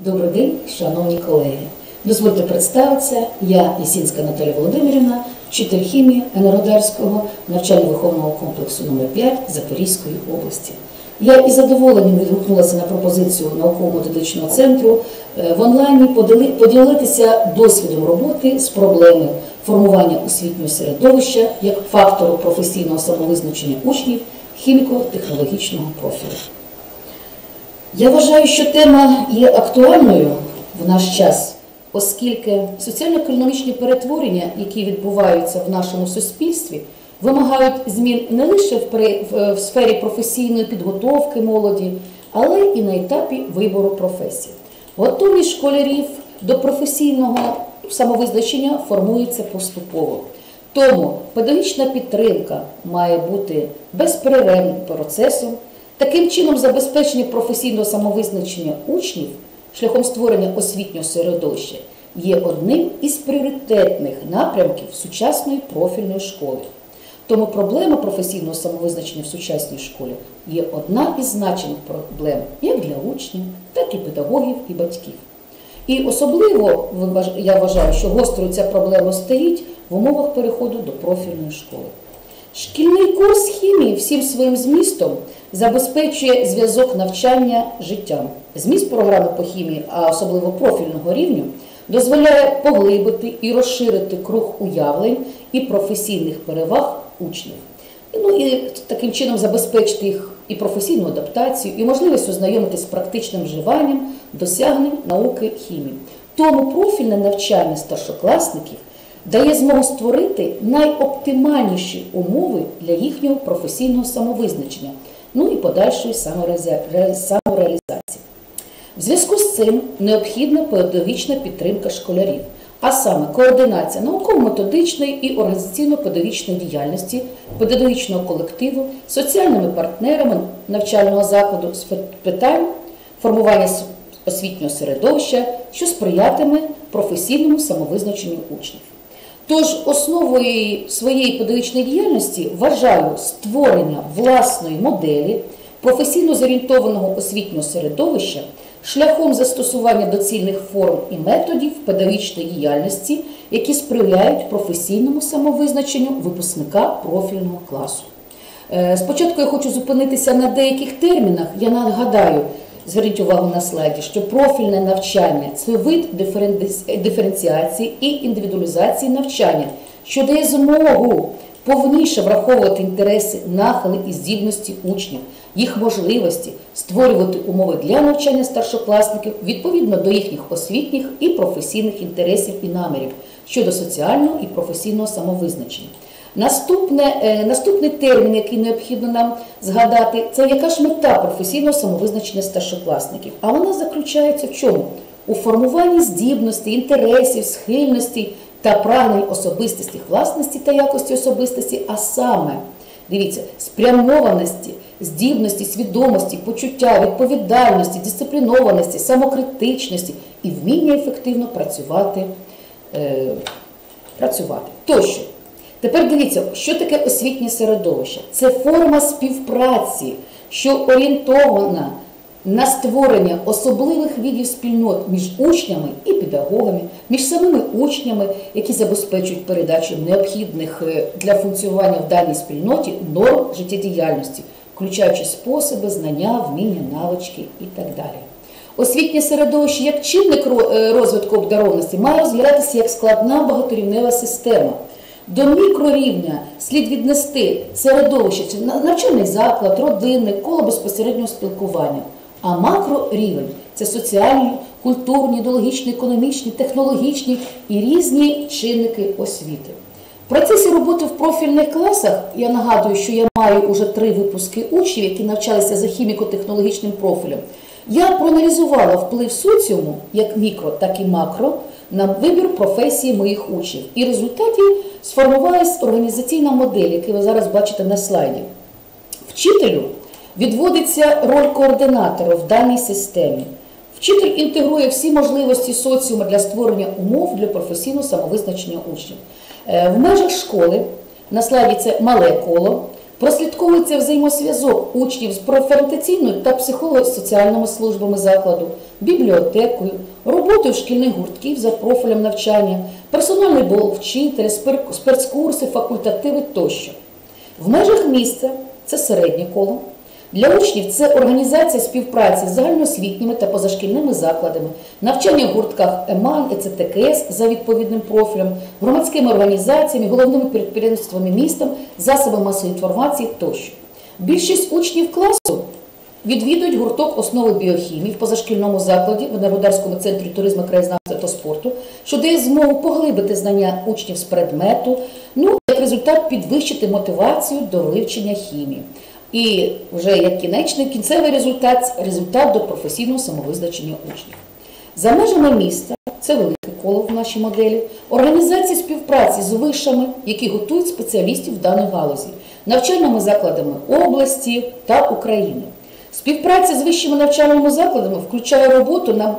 Добрий день, шановні колеги. Дозвольте представитися. Я Ісінська Наталія Володимирівна, вчитель хімії Енеродарського навчально-виховного комплексу номер 5 Запорізької області. Я із задоволенням відгукнулася на пропозицію науково-методичного центру е, в онлайні поділитися досвідом роботи з проблеми формування освітнього середовища як фактору професійного самовизначення учнів хіміко-технологічного профілю. Я вважаю, що тема є актуальною в наш час, оскільки соціально-економічні перетворення, які відбуваються в нашому суспільстві, вимагають змін не лише в, сфері професійної підготовки молоді, але і на етапі вибору професії. Готовність школярів до професійного самовизначення формується поступово. Тому педагогічна підтримка має бути безперервним процесом. Таким чином, забезпечення професійного самовизначення учнів шляхом створення освітнього середовища є одним із пріоритетних напрямків сучасної профільної школи. Тому проблема професійного самовизначення в сучасній школі є одна із значених проблем як для учнів, так і педагогів і батьків. І особливо я вважаю, що гостро ця проблема стоїть в умовах переходу до профільної школи. Шкільний курс хімії всім своїм змістом забезпечує зв'язок навчання життям. Зміст програми по хімії, а особливо профільного рівню, дозволяє поглибити і розширити круг уявлень і професійних переваг учнів. Ну і таким чином забезпечити їх і професійну адаптацію, і можливість ознайомитися з практичним вживанням досягнень науки хімії. Тому профільне навчання старшокласників дає змогу створити найоптимальніші умови для їхнього професійного самовизначення, ну і подальшої самореалізації. В зв'язку з цим необхідна педагогічна підтримка школярів, а саме координація науково-методичної і організаційно-педагогічної діяльності, педагогічного колективу, соціальними партнерами навчального закладу з питань формування освітнього середовища, що сприятиме професійному самовизначенню учнів. Тож основою своєї педагогічної діяльності вважаю створення власної моделі професійно зорієнтованого освітнього середовища шляхом застосування доцільних форм і методів педагогічної діяльності, які сприяють професійному самовизначенню випускника профільного класу. Е, Спочатку я хочу зупинитися на деяких термінах. Я нагадаю, зверніть увагу на слайді, що профільне навчання це вид диференціації і індивідуалізації навчання, що дає змогу повніше враховувати інтереси, нахили і здібності учнів, їх можливості створювати умови для навчання старшокласників відповідно до їхніх освітніх і професійних інтересів і намірів щодо соціального і професійного самовизначення. Наступне, е, наступний термін, який необхідно нам згадати, це яка ж мета професійного самовизначення старшокласників. А вона заключається в чому? У формуванні здібностей, інтересів, схильностей та прагнень особистості, власності та якості особистості, а саме, дивіться, спрямованості, здібності, свідомості, почуття, відповідальності, дисциплінованості, самокритичності і вміння ефективно працювати. Е, працювати. Тощо. Тепер дивіться, що таке освітнє середовище? Це форма співпраці, що орієнтована на створення особливих видів спільнот між учнями і педагогами, між самими учнями, які забезпечують передачу необхідних е, для функціонування в даній спільноті норм життєдіяльності, включаючи способи, знання, вміння, навички і так далі. Освітнє середовище як чинник е, розвитку обдарованості має розглядатися як складна багаторівнева система. До мікрорівня слід віднести середовище, навчальний заклад, родинне, коло безпосереднього спілкування. А макрорівень це соціальні, культурні, ідеологічні, економічні, технологічні і різні чинники освіти. В процесі роботи в профільних класах я нагадую, що я маю уже три випуски учнів, які навчалися за хіміко-технологічним профілем. Я проаналізувала вплив соціуму, як мікро, так і макро, на вибір професії моїх учнів. І в результаті сформувалась організаційна модель, яку ви зараз бачите на слайді. Вчителю відводиться роль координатора в даній системі. Вчитель інтегрує всі можливості соціуму для створення умов для професійного самовизначення учнів. Е, В межах школи на слайді це мале коло. Прослідковується взаємозв'язок учнів з профорієнтаційною та психолого-соціальними службами закладу, бібліотекою, роботою шкільних гуртків за профілем навчання, персональний бол вчителя, спецкурси, факультативи тощо. В межах міста це середнє коло. Для учнів це організація співпраці з загальноосвітніми та позашкільними закладами, навчання в гуртках ЕМАН, ЕЦТКС за відповідним профілем, громадськими організаціями, головними підприємствами міста, засобами масової інформації тощо. Більшість учнів класу відвідують гурток основи біохімії в позашкільному закладі в Енергодарському центрі туризму, краєзнавства та спорту, що дає змогу поглибити знання учнів з предмету, ну як результат підвищити мотивацію до вивчення хімії. І вже як кінечний кінцевий результат результат до професійного самовизначення учнів. За межами міста, це велике коло в нашій моделі, організації співпраці з вишами, які готують спеціалістів в даній галузі, навчальними закладами області та України. Співпраця з вищими навчальними закладами включає роботу на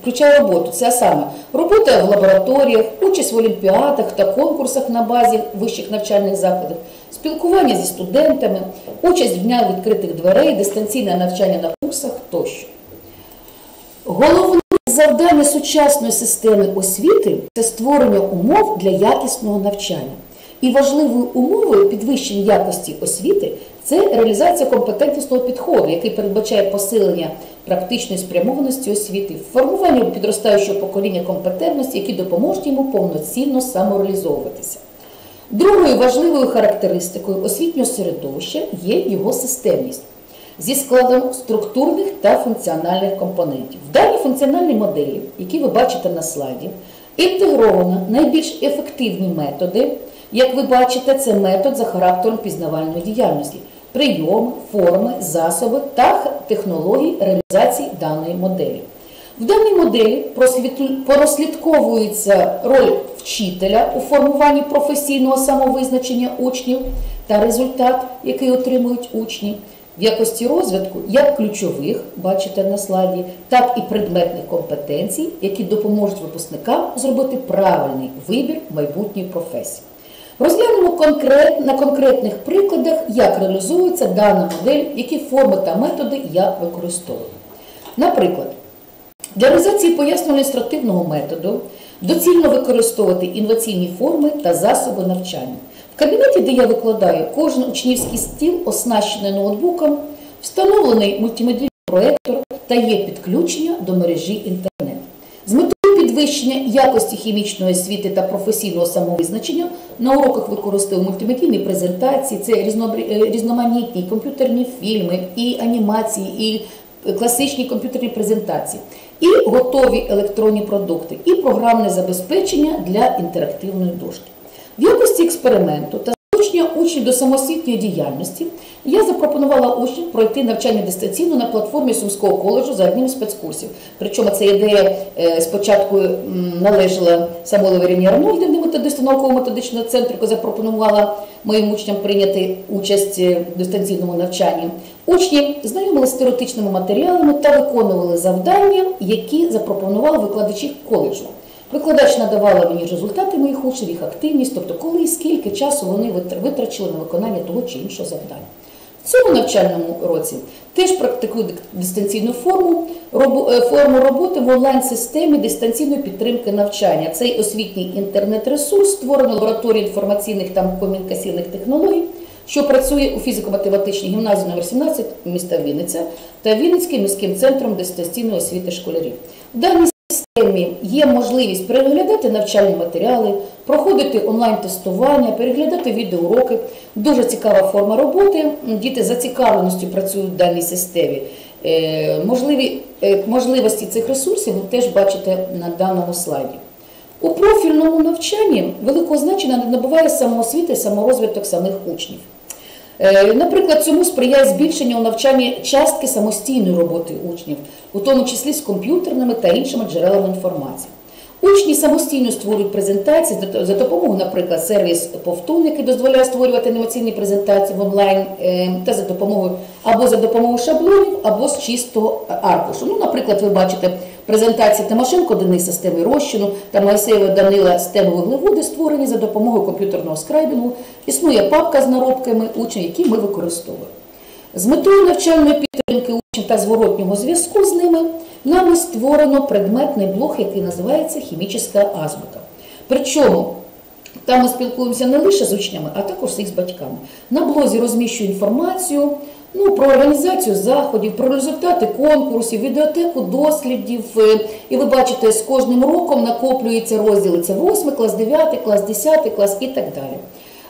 включає роботу. Це саме робота в лабораторіях, участь в олімпіадах та конкурсах на базі вищих навчальних закладів, спілкування зі студентами, участь в днях відкритих дверей, дистанційне навчання на курсах тощо. Головне завдання сучасної системи освіти це створення умов для якісного навчання. І важливою умовою підвищення якості освіти це реалізація компетентнісного підходу, який передбачає посилення практичної спрямованості освіти, формування підростаючого покоління компетентності, які допоможуть йому повноцінно самореалізовуватися. Другою важливою характеристикою освітнього середовища є його системність зі складом структурних та функціональних компонентів. В даній функціональній моделі, які ви бачите на слайді, інтегровано найбільш ефективні методи. Як ви бачите, це метод за характером пізнавальної діяльності, прийоми, форми, засоби та технології реалізації даної моделі. В даній моделі прослідковується роль вчителя у формуванні професійного самовизначення учнів та результат, який отримують учні, в якості розвитку як ключових, бачите на слайді, так і предметних компетенцій, які допоможуть випускникам зробити правильний вибір майбутньої професії. Розглянемо конкрет, на конкретних прикладах, як реалізується дана модель, які форми та методи я використовую. Наприклад, для реалізації пояснювально-ілюстративного методу доцільно використовувати інноваційні форми та засоби навчання. В кабінеті, де я викладаю, кожен учнівський стіл оснащений ноутбуком, встановлений мультимедійний проєктор та є підключення до мережі інтернет. З метою підвищення якості хімічної освіти та професійного самовизначення на уроках використовую мультимедійні презентації, це е, різноманітні комп'ютерні фільми, і анімації, і класичні комп'ютерні презентації, і готові електронні продукти, і програмне забезпечення для інтерактивної дошки. В якості експерименту та залучення учнів до самосвітньої діяльності я запропонувала учням пройти навчання дистанційно на платформі Сумського коледжу за одним з спецкурсів. Причому ця ідея е, спочатку належала Самойлові Ірині Арнольдівні, методисту науково-методичного центру, яка запропонувала моїм учням прийняти участь е, в дистанційному навчанні. Учні знайомилися з теоретичними матеріалами та виконували завдання, які запропонували викладачі коледжу. Викладач надавала мені результати моїх учнів, їх активність, тобто коли і скільки часу вони витр- витрачили на виконання того чи іншого завдання. В цьому навчальному році теж практикую дистанційну форму, е, форму роботи в онлайн-системі дистанційної підтримки навчання. Цей освітній інтернет-ресурс створений лабораторією інформаційних та комунікаційних технологій, що працює у фізико-математичній гімназії номер 17 міста Вінниця та Вінницьким міським центром дистанційної освіти школярів. В даній системі є можливість переглядати навчальні матеріали, проходити онлайн-тестування, переглядати відеоуроки. Дуже цікава форма роботи. Діти зацікавленістю працюють в даній системі. Е, е, можливості цих ресурсів ви теж бачите на даному слайді. У профільному навчанні великого значення набуває самоосвіта і саморозвиток самих учнів. Е, Наприклад, цьому сприяє збільшення у навчанні частки самостійної роботи учнів, у тому числі з комп'ютерними та іншими джерелами інформації. Учні самостійно створюють презентації за- допомогою, наприклад, сервіс Повтун, який дозволяє створювати анімаційні презентації в онлайн, е, та за допомогою або за допомогою шаблонів, або з чистого аркушу. Ну, наприклад, ви бачите презентації Тимошенко Дениса з теми розчину та Моїсеєва Данила з теми вуглеводи створені за допомогою комп'ютерного скрайбінгу. Існує папка з наробками учнів, які ми використовуємо. З метою навчальної підтримки учнів та зворотнього зв'язку з ними нами створено предметний блок, який називається хімічна азбука. Причому там ми спілкуємося не лише з учнями, а також з їх батьками. На блозі розміщую інформацію ну, про організацію заходів, про результати конкурсів, відеотеку дослідів. Е, І ви бачите, з кожним роком накоплюються розділи. Це 8 клас, 9 клас, 10 клас і так далі.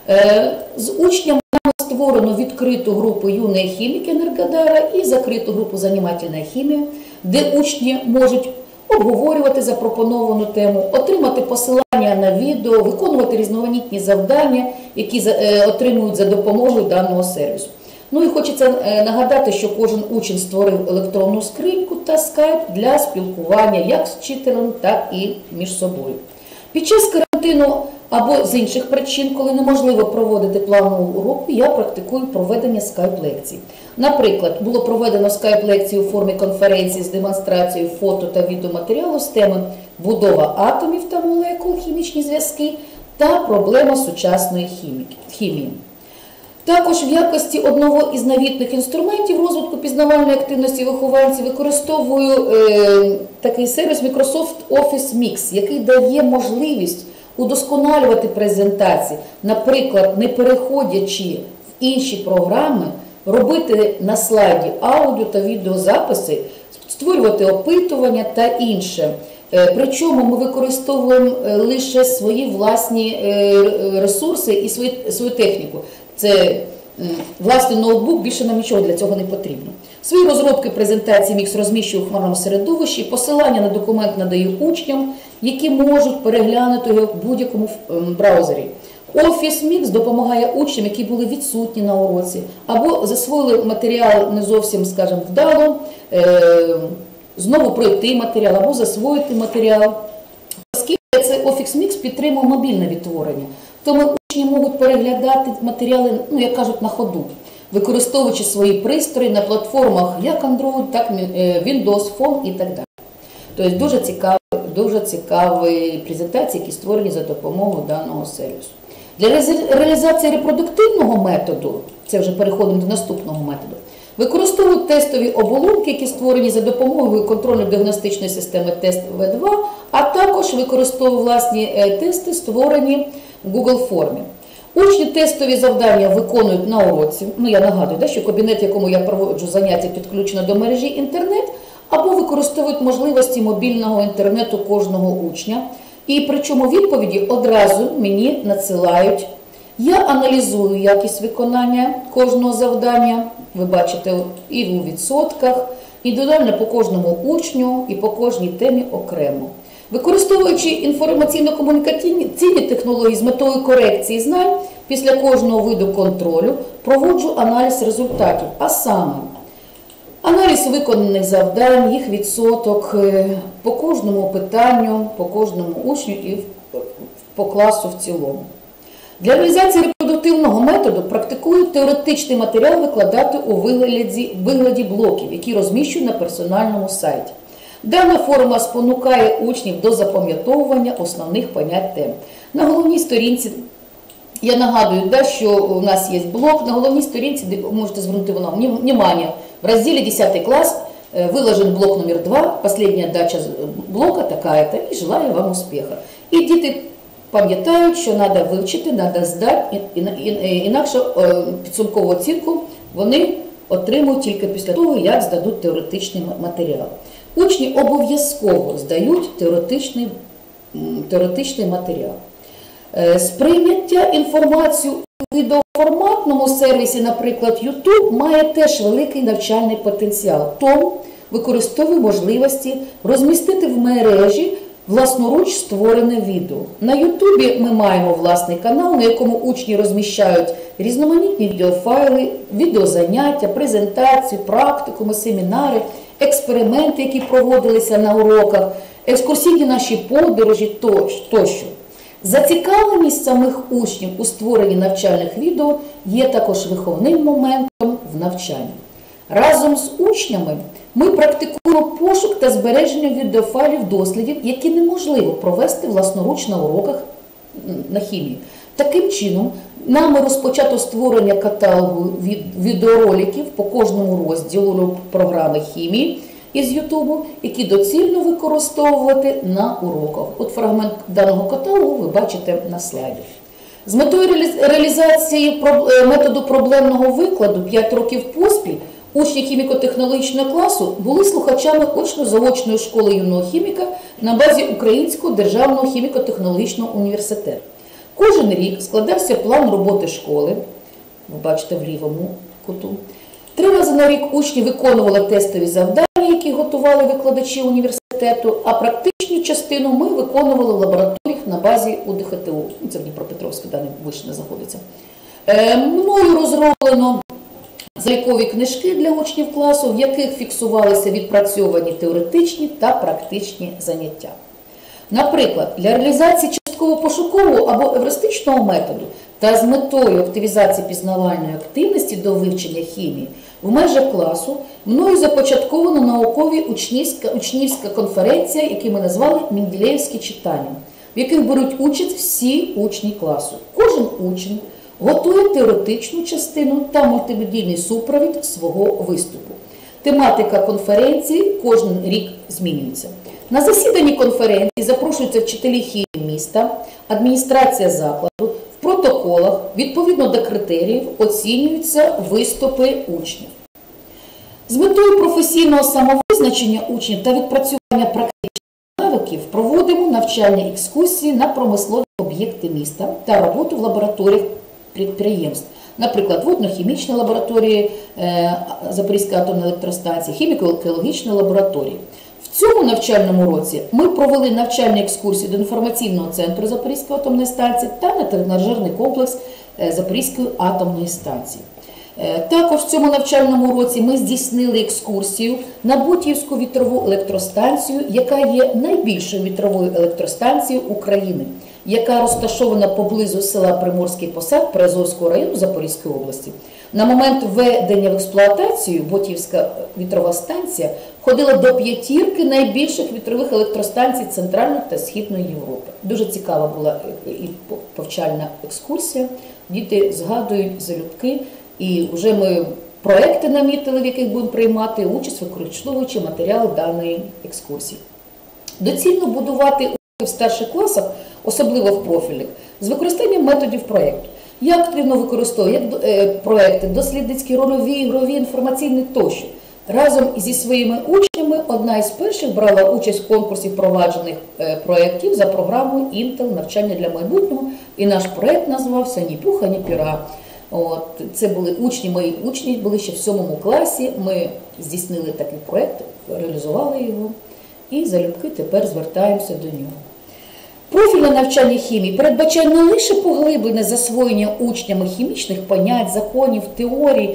Е, З учнями створено відкриту групу юної хіміки Енергодара і закриту групу Занімательна хімія, де учні можуть обговорювати запропоновану тему, отримати посилання на відео, виконувати різноманітні завдання, які е, отримують за допомогою даного сервісу. Ну і хочеться е, нагадати, що кожен учень створив електронну скриньку та скайп для спілкування як з вчителем, так і між собою. Під час карантину або з інших причин, коли неможливо проводити планову уроку, я практикую проведення скайп-лекцій. Наприклад, було проведено скайп-лекцію у формі конференції з демонстрацією фото та відеоматеріалу з теми будова атомів та молекул, хімічні зв'язки та проблема сучасної хімії. Також в якості одного із новітних інструментів розвитку пізнавальної активності вихованців використовую е, такий сервіс Microsoft Office Mix, який дає можливість удосконалювати презентації, наприклад, не переходячи в інші програми, робити на слайді аудіо та відеозаписи, створювати опитування та інше. Е, Причому ми використовуємо е, лише свої власні е, ресурси і свою техніку. Це м, власний ноутбук, більше нам нічого для цього не потрібно. Свої розробки презентації мікс розміщую у хмарному середовищі, посилання на документ надаю учням, які можуть переглянути його в будь-якому м, браузері. Офіс Мікс допомагає учням, які були відсутні на уроці, або засвоїли матеріал не зовсім, скажімо, вдало, е, знову пройти матеріал або засвоїти матеріал. Оскільки це Office Mix підтримує мобільне відтворення, тому можуть переглядати матеріали, ну як кажуть, на ходу, використовуючи свої пристрої на платформах як Android, так і е, Windows Phone і так далі. Тобто дуже цікаві, дуже цікаві презентації, які створені за допомогою даного сервісу. Для реалізації репродуктивного методу, це вже переходимо до наступного методу, використовують тестові оболонки, які створені за допомогою контрольно-діагностичної системи тест В2, а також використовують власні е, тести, створені в Google формі. Учні тестові завдання виконують на уроці. Ну я нагадую, да, що кабінет, в якому я проводжу заняття, підключено до мережі інтернет, або використовують можливості мобільного інтернету кожного учня. І причому відповіді одразу мені надсилають. Я аналізую якість виконання кожного завдання. Ви бачите і у відсотках, індивідуально по кожному учню і по кожній темі окремо. Використовуючи інформаційно-комунікаційні технології з метою корекції знань, після кожного виду контролю проводжу аналіз результатів, а саме Аналіз виконаних завдань, їх відсоток е, по кожному питанню, по кожному учню і по класу в цілому. Для реалізації репродуктивного методу практикую теоретичний матеріал викладати у вигляді, вигляді блоків, які розміщую на персональному сайті. Дана форма спонукає учнів до запам'ятовування основних понять тем. На головній сторінці я нагадую, да, що у нас є блок на головній сторінці, де можете звернути внимание. В разделе 10 класс э, выложен блок номер 2, последняя дача блока такая-то, і желаю вам успіха. І діти пам'ятають, що треба вивчити, треба здати, інакше е, підсумкову оцінку вони отримують тільки після того, як здадуть теоретичний матеріал. Учні обов'язково здають теоретичний, теоретичний матеріал. Е, Сприйняття інформації у відеоформатному сервісі, наприклад, YouTube, має теж великий навчальний потенціал. Тому використовує можливості розмістити в мережі власноруч створене відео. На Ютубі ми маємо власний канал, на якому учні розміщають різноманітні відеофайли, відеозаняття, презентації, практикуми, семінари, експерименти, які проводилися на уроках, екскурсійні наші подорожі тощо. Зацікавленість самих учнів у створенні навчальних відео є також виховним моментом в навчанні. Разом з учнями ми практикуємо пошук та збереження відеофайлів дослідів, які неможливо провести власноруч на уроках на хімії. Таким чином, нами розпочато створення каталогу від відеороликів по кожному розділу програми хімії із Ютубу, які доцільно використовувати на уроках. От фрагмент даного каталогу ви бачите на слайді. З метою реалізації е, методу проблемного викладу 5 років поспіль учні хіміко-технологічного класу були слухачами очно-заочної школи юного хіміка на базі Українського державного хіміко-технологічного університету. Кожен рік складався план роботи школи, ви бачите в лівому куту. Три рази на рік учні виконували тестові завдання, які готували викладачі університету, а практичну частину ми виконували в лабораторіях на базі УДХТУ. Це в Дніпропетровську, дане вишне знаходиться. Е, мною розроблено залікові книжки для учнів класу, в яких фіксувалися відпрацьовані теоретичні та практичні заняття. Наприклад, для реалізації частково-пошукового або евристичного методу та з метою активізації пізнавальної активності до вивчення хімії в межах класу мною започатковано наукові учнівська, учнівська конференція, яку ми назвали Мінділеївські читання, в яких беруть участь всі учні класу. Кожен учень готує теоретичну частину та мультимедійний супровід свого виступу. Тематика конференції кожен рік змінюється. На засіданні конференції запрошуються вчителі хімії міста, адміністрація закладу. В протоколах, відповідно до критеріїв, оцінюються виступи учнів. З метою професійного самовизначення учнів та відпрацювання практичних навиків проводимо навчальні екскурсії на промислові об'єкти міста та роботу в лабораторіях підприємств. Наприклад, водно-хімічні лабораторії е, Запорізької атомної електростанції, хіміко-екологічної лабораторії. В цьому навчальному році ми провели навчальні екскурсії до інформаційного центру Запорізької атомної станції та на тренажерний комплекс е, Запорізької атомної станції. Е, Також в цьому навчальному році ми здійснили екскурсію на Бутівську вітрову електростанцію, яка є найбільшою вітровою електростанцією України, яка розташована поблизу села Приморський Посад Приазовського району Запорізької області. На момент введення в експлуатацію Ботівська вітрова станція входила до п'ятірки найбільших вітрових електростанцій Центральної та Східної Європи. Дуже цікава була е, і повчальна екскурсія. Діти згадують залюбки, і вже ми проекти намітили, в яких будемо приймати участь, використовуючи матеріали даної екскурсії. Доцільно будувати в старших класах, особливо в профільних, з використанням методів проєкту. Я активно використовую як е, проекти, дослідницькі, рольові, ігрові, інформаційні тощо. Разом зі своїми учнями одна із перших брала участь в конкурсі впроваджених е, проєктів за програмою Intel навчання для майбутнього. І наш проєкт називався Ні пуха, ні піра. От, це були учні, мої учні були ще в сьомому класі. Ми здійснили такий проєкт, реалізували його і залюбки тепер звертаємося до нього. Профільне навчання хімії передбачає не лише поглиблене засвоєння учнями хімічних понять, законів, теорій,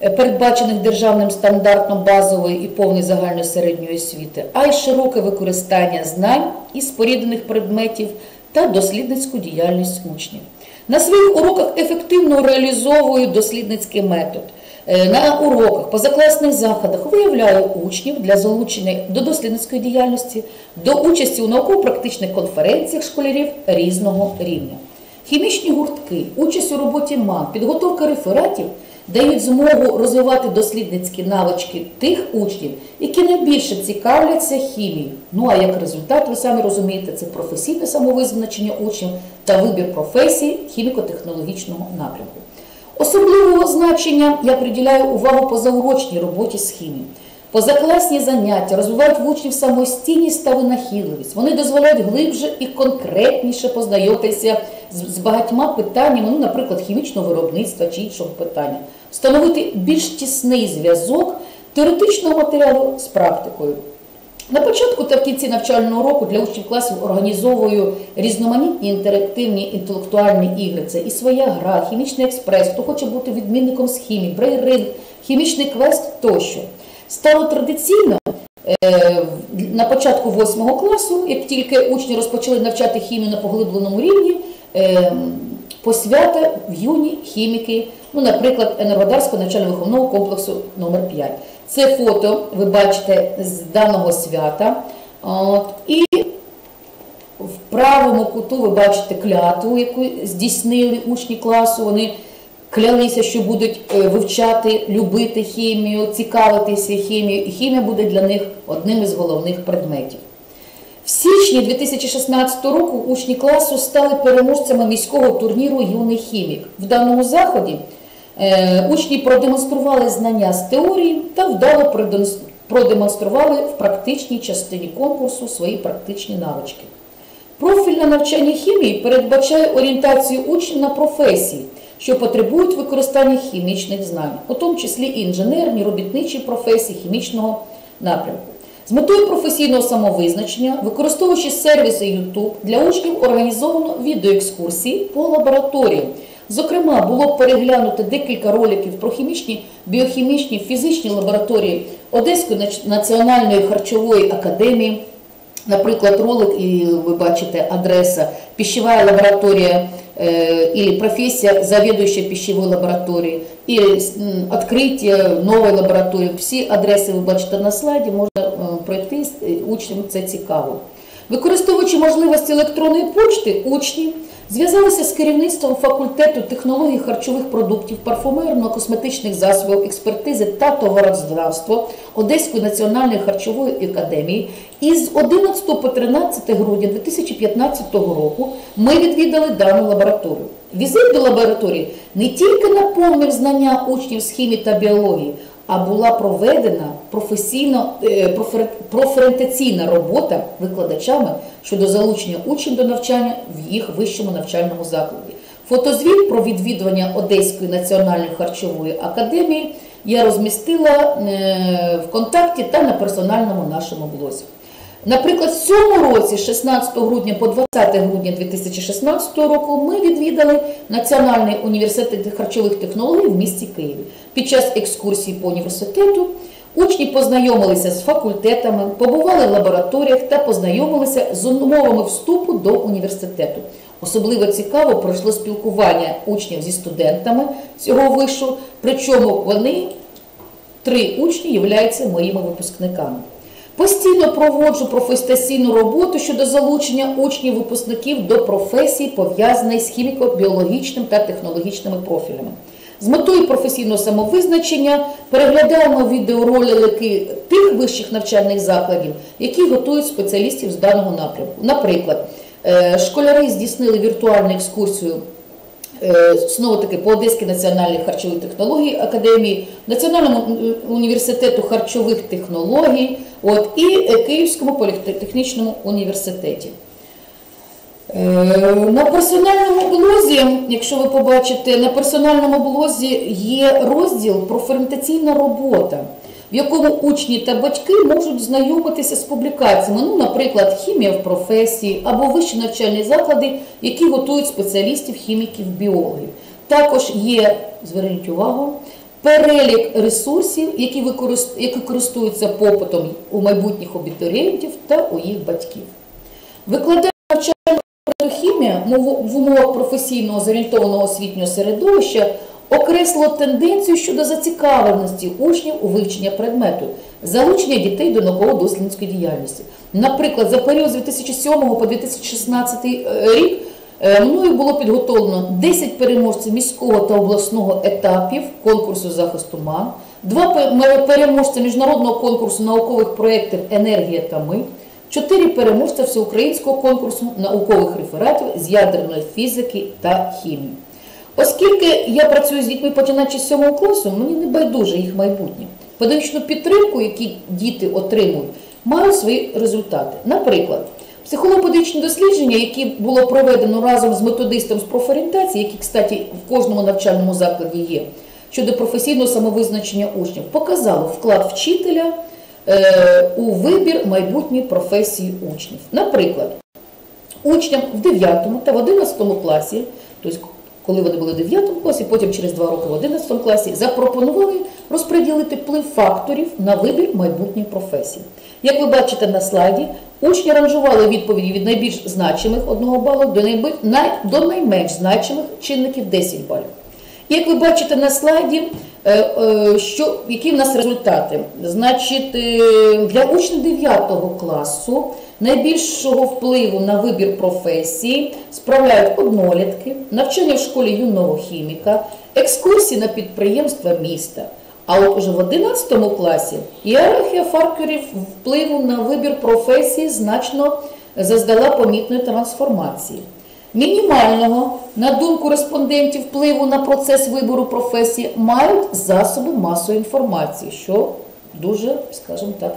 е, передбачених державним стандартом базової і повної загальної середньої освіти, а й широке використання знань і споріднених предметів та дослідницьку діяльність учнів. На своїх уроках ефективно реалізовую дослідницький метод. Е, На уроках, позакласних заходах виявляю учнів для залучення до дослідницької діяльності, до участі у науково-практичних конференціях школярів різного рівня. Хімічні гуртки, участь у роботі МАН, підготовка рефератів дають змогу розвивати дослідницькі навички тих учнів, які найбільше цікавляться хімією. Ну а як результат, ви самі розумієте, це професійне самовизначення учнів та вибір професії хіміко-технологічного напрямку. Особливого значення я приділяю увагу позаурочній роботі з хімією. Позакласні заняття розвивають в учнів самостійність та винахідливість. Вони дозволяють глибше і конкретніше познайомитися з багатьма питаннями, ну, наприклад, хімічного виробництва чи іншого питання, встановити більш тісний зв'язок теоретичного матеріалу з практикою. На початку та в кінці навчального року для учнів класів організовую різноманітні інтерактивні інтелектуальні ігри. Це і своя гра, хімічний експрес, хто хоче бути відмінником з хімії, брейринг, хімічний квест тощо. Стало традиційно е, на початку 8 класу, як тільки учні розпочали навчати хімію на поглибленому рівні, е, посвята в юні хіміки, ну, наприклад, Енергодарського навчально-виховного комплексу номер 5 Це фото ви бачите з даного свята. І в правому куту ви бачите клятву, яку здійснили учні класу. Вони клялися, що будуть е, вивчати, любити хімію, цікавитися хімією. І хімія буде для них одним із головних предметів. В січні 2016 року учні класу стали переможцями міського турніру Юний хімік. В даному заході учні продемонстрували знання з теорії та вдало продемонстрували в практичній частині конкурсу свої практичні навички. Профільне навчання хімії передбачає орієнтацію учнів на професії, що потребують використання хімічних знань, у тому числі і інженерні, робітничі професії хімічного напрямку. З метою професійного самовизначення, використовуючи сервіси YouTube, для учнів організовано відеоекскурсії по лабораторіям. Зокрема, було переглянуто декілька роликів про хімічні, біохімічні, фізичні лабораторії Одеської національної харчової академії. Наприклад, ролик, і ви бачите адреса пищевая лаборатория или профессия заведующая пищевой лабораторией, или с- м, открытие нової лабораторії. Всі адреси ви бачите на слайді, можна е, пройти, е, учням це цікаво. Використовуючи можливості електронної почти, учні зв'язалися з керівництвом факультету технологій харчових продуктів, парфумерно-косметичних засобів, експертизи та товарознавства Одеської національної харчової академії. І з 11 по 13 грудня 2015 року ми відвідали дану лабораторію. Візит до лабораторії не тільки наповнив знання учнів з хімії та біології, а була проведена професійно е, профорієнтаційна робота викладачами щодо залучення учнів до навчання в їх вищому навчальному закладі. Фотозвіт про відвідування Одеської національної харчової академії я розмістила е, в контакті та на персональному нашому блозі. Наприклад, в цьому році, з 16 грудня по 20 грудня 2016 року, ми відвідали Національний університет харчових технологій в місті Києві. Під час екскурсії по університету учні познайомилися з факультетами, побували в лабораторіях та познайомилися з умовами вступу до університету. Особливо цікаво пройшло спілкування учнів зі студентами цього вишу, причому вони три учні являються моїми випускниками. Постійно проводжу професійну роботу щодо залучення учнів-випускників до професій, пов'язаної з хіміко-біологічним та технологічними профілями. З метою професійного самовизначення переглядаємо відеоролики тих вищих навчальних закладів, які готують спеціалістів з даного напрямку. Наприклад, е, школяри здійснили віртуальну екскурсію знову таки по Одеській національній харчовій технології академії, Національному університету харчових технологій, от, і е, Київському політехнічному університеті. Е, На персональному блозі, якщо ви побачите, на персональному блозі є розділ профорієнтаційна робота, в якому учні та батьки можуть знайомитися з публікаціями, ну, наприклад, хімія в професії або вищі навчальні заклади, які готують спеціалістів, хіміків, біологів. Також є, зверніть увагу, перелік ресурсів, які, які користуються попитом у майбутніх абітурієнтів та у їх батьків. Викладання навчального хімія в умовах професійного зорієнтованого освітнього середовища окреслило тенденцію щодо зацікавленості учнів у вивчення предмету, залучення дітей до науково-дослідницької діяльності. Наприклад, за період з 2007 по 2016 рік е, мною було підготовлено 10 переможців міського та обласного етапів конкурсу захисту МАН, два переможця міжнародного конкурсу наукових проєктів Енергія та ми. Чотири переможця всеукраїнського конкурсу наукових рефератів з ядерної фізики та хімії. Оскільки я працюю з дітьми починаючи з 7 класу, мені не байдуже їх майбутнє. Педагогічну підтримку, які діти отримують, мають свої результати. Наприклад, психолого-педагогічні дослідження, які було проведено разом з методистом з профорієнтації, які, кстати, в кожному навчальному закладі є, щодо професійного самовизначення учнів, показало вклад вчителя е, у вибір майбутньої професії учнів. Наприклад, учням в 9 та в 11 класі, тобто коли вони були в 9 класі, потім через 2 роки в 11 класі, запропонували розподілити вплив факторів на вибір майбутньої професії. Як ви бачите на слайді, учні ранжували відповіді від найбільш значимих 1 балу до найменш значимих чинників 10 балів. Як ви бачите на слайді, е, е, що, які в нас результати? Значить, е, для учнів 9 класу найбільшого впливу на вибір професії справляють однолітки, навчання в школі юного хіміка, екскурсії на підприємства міста. А от уже в 11 класі ієрархія факторів впливу на вибір професії значно заздала помітної трансформації. Мінімального, на думку респондентів, впливу на процес вибору професії мають засоби масової інформації, що дуже, скажімо так,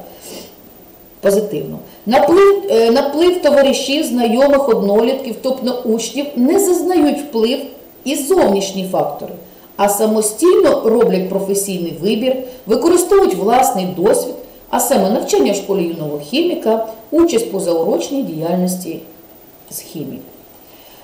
позитивно. Наплив, е, наплив товаришів, знайомих, однолітків, тобто учнів, не зазнають вплив і зовнішні фактори, а самостійно роблять професійний вибір, використовують власний досвід, а саме навчання в школі юного хіміка, участь позаурочній діяльності з хімії.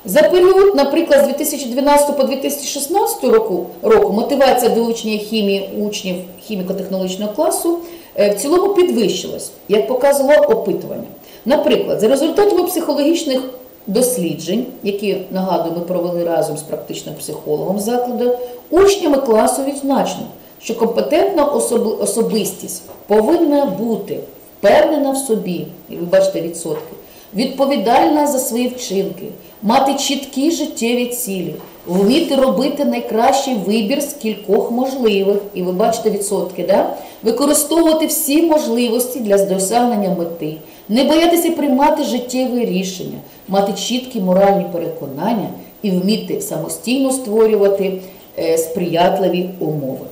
За період, наприклад, з 2012 по 2016 року, року мотивація до вивчення хімії учнів хіміко-технологічного класу в цілому підвищилась, як показувало опитування. Наприклад, за результатами психологічних досліджень, які нагадую, ми провели разом з практичним психологом закладу, учнями класу відзначено, що компетентна особи- особистість повинна бути впевнена в собі, і ви бачите відсотки, відповідальна за свої вчинки, мати чіткі життєві цілі, вміти робити найкращий вибір з кількох можливих, і ви бачите відсотки, да? використовувати всі можливості для досягнення мети, не боятися приймати життєві рішення, мати чіткі моральні переконання і вміти самостійно створювати е, сприятливі умови.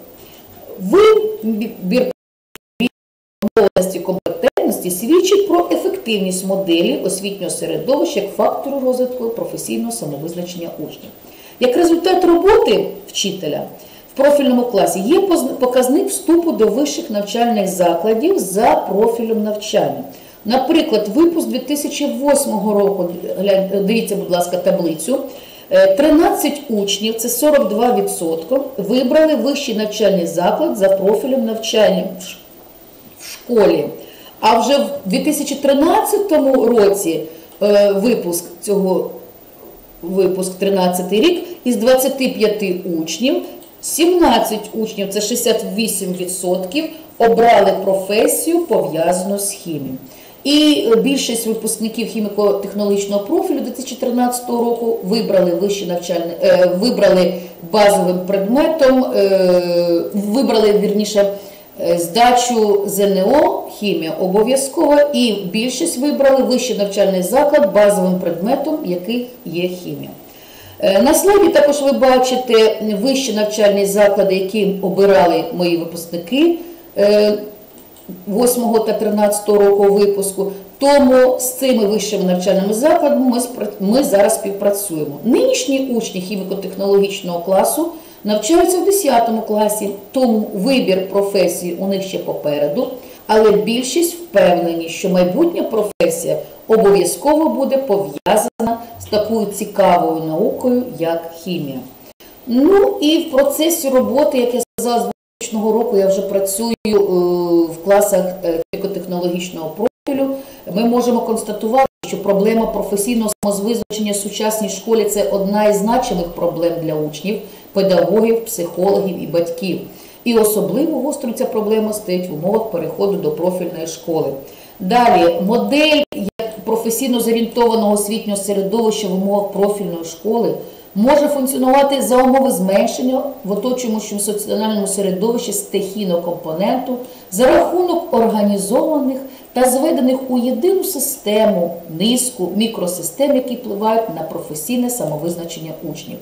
Вибір Обов'язки компетентності свідчить про ефективність моделі освітнього середовища як фактору розвитку професійного самовизначення учнів. Як результат роботи вчителя в профільному класі є показник вступу до вищих навчальних закладів за профілем навчання. Наприклад, випуск 2008 року, дивіться, будь ласка, таблицю. Е, 13 учнів, це 42%, вибрали вищий навчальний заклад за профілем навчання в школі. А вже в 2013 році е, випуск цього випуск 13 рік із 25 учнів, 17 учнів, це 68%, обрали професію пов'язану з хімією. І більшість випускників хіміко-технологічного профілю 2013 року вибрали вищі навчальне, вибрали базовим предметом, е, вибрали вірніше здачу ЗНО, хімія обов'язково, і більшість вибрали вищий навчальний заклад базовим предметом, який є хімія. Е, На слайді також ви бачите вищі навчальні заклади, які обирали мої випускники е, 8 та 13 року випуску. Тому з цими вищими навчальними закладами ми зараз співпрацюємо. Нинішні учні хіміко-технологічного класу навчаються в 10 класі, тому вибір професії у них ще попереду. Але більшість впевнені, що майбутня професія обов'язково буде пов'язана з такою цікавою наукою, як хімія. Ну і в процесі роботи, як я сказала, з 2000 року я вже працюю е, в класах е, технологічного профілю. Ми можемо констатувати, що проблема професійного самозвизначення в сучасній школі це одна із значимих проблем для учнів, педагогів, психологів і батьків. І особливо гостро ця проблема стоїть в умовах переходу до профільної школи. Далі модель як професійно зорієнтованого освітнього середовища в умовах профільної школи може функціонувати за умови зменшення в оточуючому соціальному середовищі стихійного компоненту за рахунок організованих та зведених у єдину систему низку мікросистем, які впливають на професійне самовизначення учнів.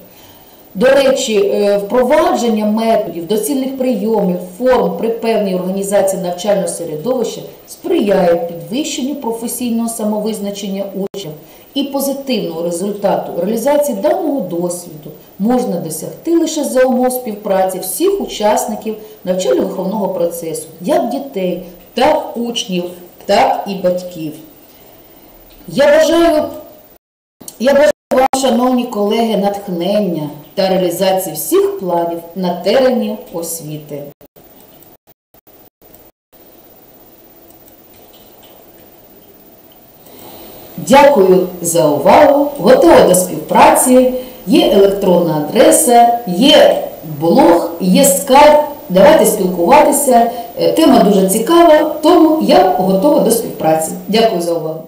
До речі, е, впровадження методів, доцільних прийомів, форм при певній організації навчального середовища сприяє підвищенню професійного самовизначення учнів і позитивного результату реалізації даного досвіду можна досягти лише за умов співпраці всіх учасників навчально-виховного процесу, як дітей, так учнів, так і батьків. Я бажаю, я бажаю вам, шановні колеги, натхнення та реалізації всіх планів на терені освіти. Дякую за увагу. Готова до співпраці. Є електронна адреса, є блог, є скайп. Давайте спілкуватися. Е, тема дуже цікава, тому я готова до співпраці. Дякую за увагу.